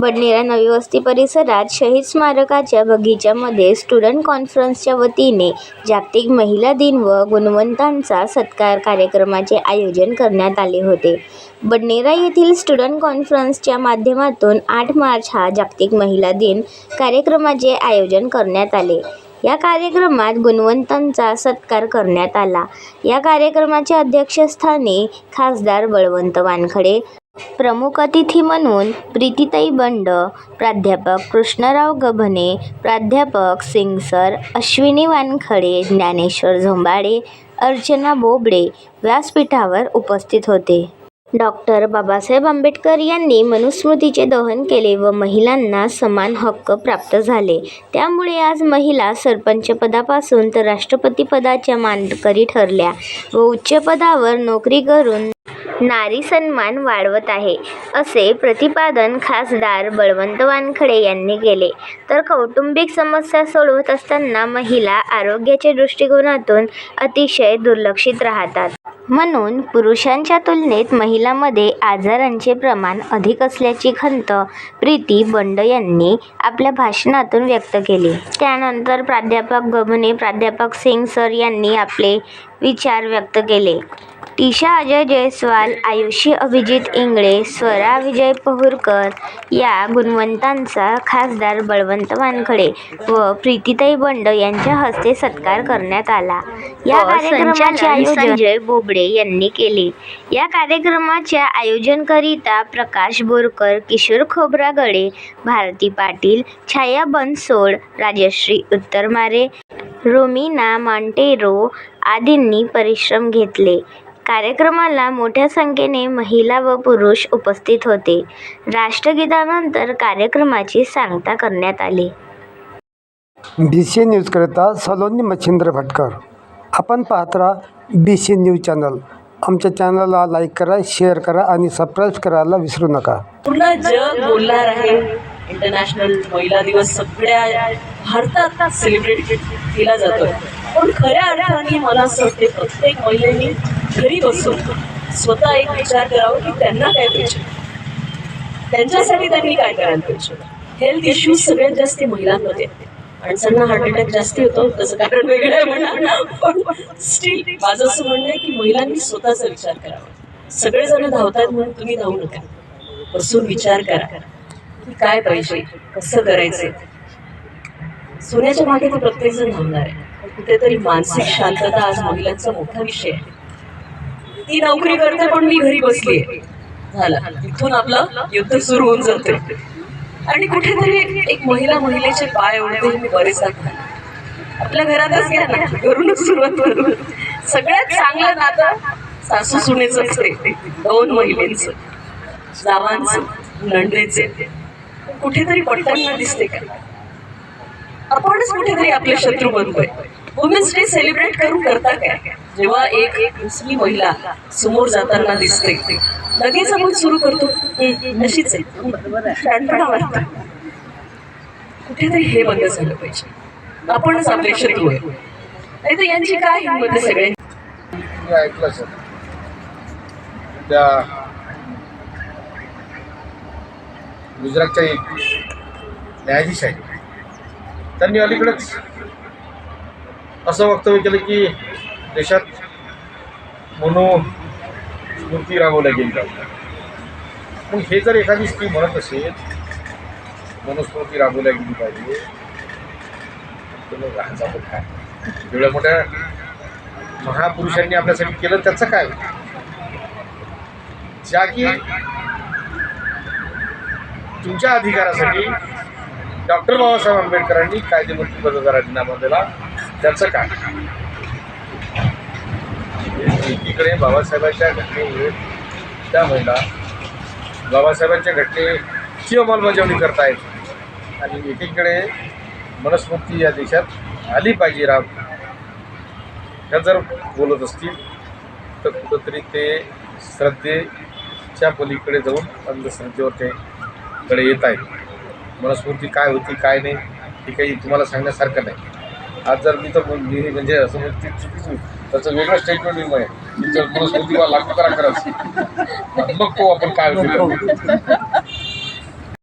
बडनेरा नवी वस्ती परिसरात शहीद स्मारकाच्या बगीच्यामध्ये स्टुडंट कॉन्फरन्सच्या वतीने जागतिक महिला दिन व गुणवंतांचा सत्कार कार्यक्रमाचे आयोजन करण्यात आले होते. बडनेरा येथील स्टुडंट कॉन्फरन्सच्या माध्यमातून आठ मार्च हा जागतिक महिला दिन कार्यक्रमाचे आयोजन करण्यात आले. या कार्यक्रमात गुणवंतांचा सत्कार करण्यात आला. या कार्यक्रमाच्या अध्यक्षस्थानी खासदार बळवंत वानखडे, प्रमुख अतिथी म्हणून प्रीतीताई बंड, प्राध्यापक कृष्णराव गभने प्राध्यापक सिंगसर, अश्विनी वानखडे, ज्ञानेश्वर झोंबाडे, अर्चना बोबडे व्यासपीठावर उपस्थित होते. डॉ. बाबासाहेब आंबेडकर यांनी मनुस्मृतीचे दहन केले व महिलांना समान हक्क प्राप्त झाले. त्यामुळे आज महिला सरपंचपदापासून तर राष्ट्रपतीपदाच्या मानकरी ठरल्या व उच्च पदावर नोकरी करून नारी सन्मान वाढवत आहे, असे प्रतिपादन खासदार बळवंत वानखडे यांनी केले. तर कौटुंबिक समस्या सोडवत असताना महिला आरोग्याच्या दृष्टिकोनातून अतिशय दुर्लक्षित राहतात. म्हणून पुरुषांच्या तुलनेत महिलांमध्ये आजारांचे प्रमाण अधिक असल्याची खंत प्रीती बंड यांनी आपल्या भाषणातून व्यक्त केली. त्यानंतर प्राध्यापक गव्हाणे, प्राध्यापक सिंगसर यांनी आपले विचार व्यक्त केले. टीशा अजय जयस्वाल, आयुषी अभिजित इंगळे, स्वरा विजय पहुरकर या गुणवंतांचा खासदार बळवंत वानखडे व प्रीतीताई बंड यांच्या हस्ते सत्कार करण्यात आला. या कार्यक्रमाचे आयोजन संजय बोबडे यांनी केले. या कार्यक्रमाच्या आयोजनकरिता प्रकाश बोरकर, किशोर खोब्रागडे, भारती पाटील, छाया बनसोड, राजश्री उत्तरमारे, रोमिना मॉन्टेरो आदींनी परिश्रम घेतले. कार्यक्रमाला मोठ्या संख्येने महिला व पुरुष उपस्थित होते. राष्ट्रगीतानंतर कार्यक्रमाची सांगता करण्यात आली. बीसीएन न्यूजकरिता सलोनी मच्छिंद्र भटकर. आपण पाहत राहा बी बीसीएन न्यूज चॅनल. आमच्या चॅनलला लाईक करा, शेअर करा आणि सबस्क्राईब करायला विसरू नका. पूर्ण जग बोलणार आहे. इंटरनॅशनल महिला दिवस सगळ्या भारतात सेलिब्रेट केला जातो पण खऱ्या अर्थाने मला असं वाटते प्रत्येक महिलेने घरी बसून स्वतः एक विचार करावा की त्यांना काय पाहिजे. त्यांच्यासाठी त्यांनी काय करायला पाहिजे. हेल्थ इश्यूज सगळ्यात जास्त महिलांमध्ये माणसांना हार्ट अटॅक जास्ती होतो त्याचं कारण वेगळं आहे म्हणा. पण स्टील माझं असं म्हणणं आहे की महिलांनी स्वतःचा विचार करावा. सगळेजण धावतात म्हणून तुम्ही धावू नका. बसून विचार करा. की काय पाहिजे? कसं करायचंय? सोन्याच्या मागे तर प्रत्येकजण धावणार आहे. कुठेतरी मानसिक शांतता आज महिलांचा मोठा विषय आहे. ती नोकरी करते पण मी घरी बसली झाला. इथून आपलं युद्ध सुरू होऊन जाते आणि कुठेतरी एक महिला महिलेचे पाय ओढते मी बरेच आपल्या घरातच घ्या ना घरूनच सुरुवात करू. सगळ्यात चांगलं नातं सासू सुनेच असते दोन महिलेच जावांचं नंदेचे. कुठेतरी पडताना दिसते का? आपणच कुठेतरी आपले शत्रू बनतोय. वुमेन्स डे सेलिब्रेट करून करता काय? जेव्हा एक एक मुस्लिम महिला समोर जाताना दिसते. लगेच आपण सुरू करतो. नशीच आहे. कुठेतरी हे बंद झालं पाहिजे. आपणच आपले शत्रू आहे. नाही तर यांची काय हिंमत आहे सगळे ऐकलं त्या गुजरातच्या एक न्यायाधीश आहेत. त्यांनी अलीकडेच असं वक्तव्य केलं की देशात मनो स्मृती राबवल्या गेली. पाहिजे मग हे जर एखादी स्त्री म्हणत असेल मनुस्मृती राबवल्या गेली पाहिजे तर मग पण काय? एवढ्या मोठ्या महापुरुषांनी आपल्यासाठी केलं त्याचं काय? ज्या की तुमच्या अधिकारासाठी डॉक्टर बाबासाहेब आंबेडकरांनी कायदेमंत्री पदाचा राजीनामा दिला. त्याचं काय? एकीकडे बाबासाहेबांच्या घटनेमुळे त्या महिला बाबासाहेबांच्या घटनेची अंमलबजावणी करतायत. आणि एकीकडे मनस्मृती या देशात आली पाहिजे राम ह्या जर बोलत असतील तर कुठंतरी ते श्रद्धेच्या पलीकडे जाऊन अंधश्रद्धेवर ते कडे येत आहेत. मनस्मृती काय होती काय नाही हे काही तुम्हाला सांगण्यासारखं नाही. आज जर मी तर मी म्हणजे असं म्हणजे ती चुकीची त्याचं वेगळं स्टेटमेंट मी आहे तुमच्या मनुस्मृतीला लागू करा खरंच मग पाहू आपण काय